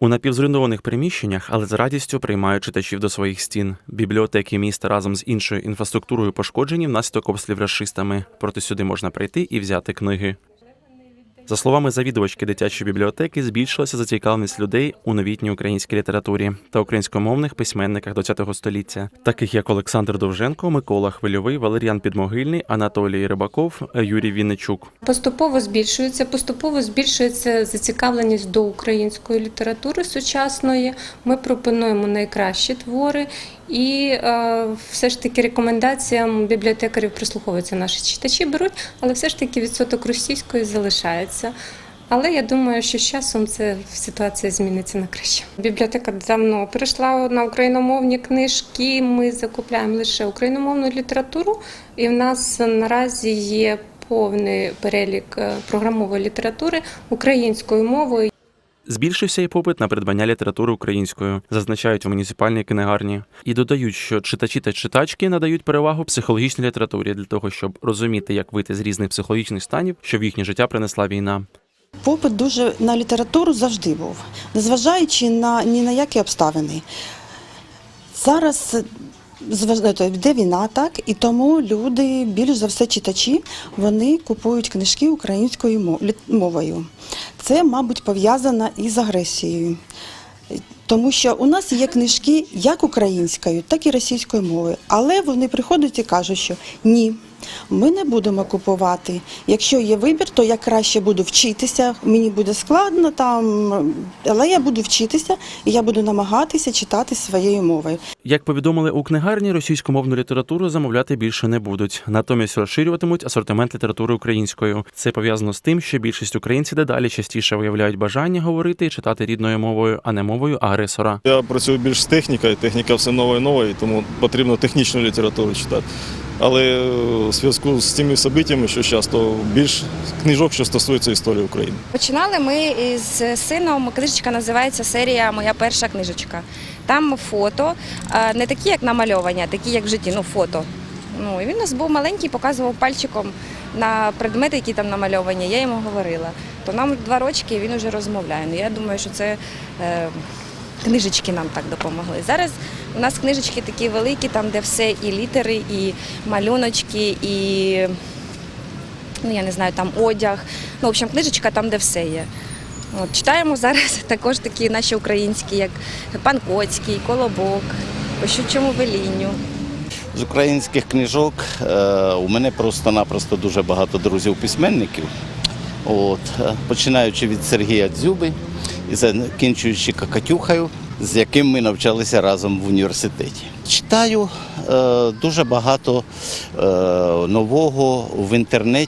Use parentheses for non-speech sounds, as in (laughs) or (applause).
У напівзруйнованих приміщеннях, але з радістю приймають читачів до своїх стін. Бібліотеки міста разом з іншою інфраструктурою пошкоджені внаслідок обстрілів расистами. Проте сюди можна прийти і взяти книги. За словами завідувачки дитячої бібліотеки, збільшилася зацікавленість людей у новітній українській літературі та українськомовних письменниках ХХ століття, таких як Олександр Довженко, Микола Хвильовий, Валеріан Підмогильний, Анатолій Рибаков, Юрій Вінничук. Поступово збільшується, поступово збільшується зацікавленість до української літератури сучасної. Ми пропонуємо найкращі твори, і е, все ж таки рекомендаціям бібліотекарів прислуховуються наші читачі, беруть, але все ж таки відсоток російської залишається. Але я думаю, що з часом це ситуація зміниться на краще. Бібліотека давно перейшла на україномовні книжки. Ми закупляємо лише україномовну літературу, і в нас наразі є повний перелік е, програмової літератури українською мовою. Збільшився і попит на придбання літератури українською, зазначають у муніципальній книгарні, і додають, що читачі та читачки надають перевагу психологічній літературі для того, щоб розуміти, як вийти з різних психологічних станів, що в їхнє життя принесла війна. Попит дуже на літературу завжди був, незважаючи на ні на які обставини. Зараз е, йде війна, так, і тому люди, більш за все читачі, вони купують книжки українською мов- мовою. Це, мабуть, пов'язано із агресією. Тому що у нас є книжки як українською, так і російською мовою. Але вони приходять і кажуть, що ні, ми не будемо купувати. Якщо є вибір, то я краще буду вчитися. Мені буде складно там, але я буду вчитися і я буду намагатися читати своєю мовою. Як повідомили у книгарні, російськомовну літературу замовляти більше не будуть. Натомість розширюватимуть асортимент літератури українською. Це пов'язано з тим, що більшість українців дедалі частіше виявляють бажання говорити і читати рідною мовою, а не мовою агресора. Я працюю більш з технікою, техніка все нове і нове, і тому потрібно технічну літературу читати. Але е, у зв'язку з тими событиями, що зараз, то більш книжок, що стосується історії України. Починали ми із сином. Книжечка називається серія Моя перша книжечка. Там фото, не такі, як намальовані, а такі, як в житті, ну фото. Ну, і він у нас був маленький, показував пальчиком на предмети, які там намальовані. Я йому говорила. То нам два рочки і він вже розмовляє. Ну, я думаю, що це е, книжечки нам так допомогли. Зараз у нас книжечки такі великі, там де все і літери, і малюночки, і ну я не знаю, там одяг. Ну, в общем, книжечка там, де все є. От, читаємо зараз (laughs) також такі наші українські, як пан Коцький, Колобок, по щучому велінню. З українських книжок е, у мене просто-напросто дуже багато друзів-письменників. От, е, починаючи від Сергія Дзюби закінчуючи Какатюхою, з яким ми навчалися разом в університеті. Читаю е, дуже багато е, нового в інтернеті.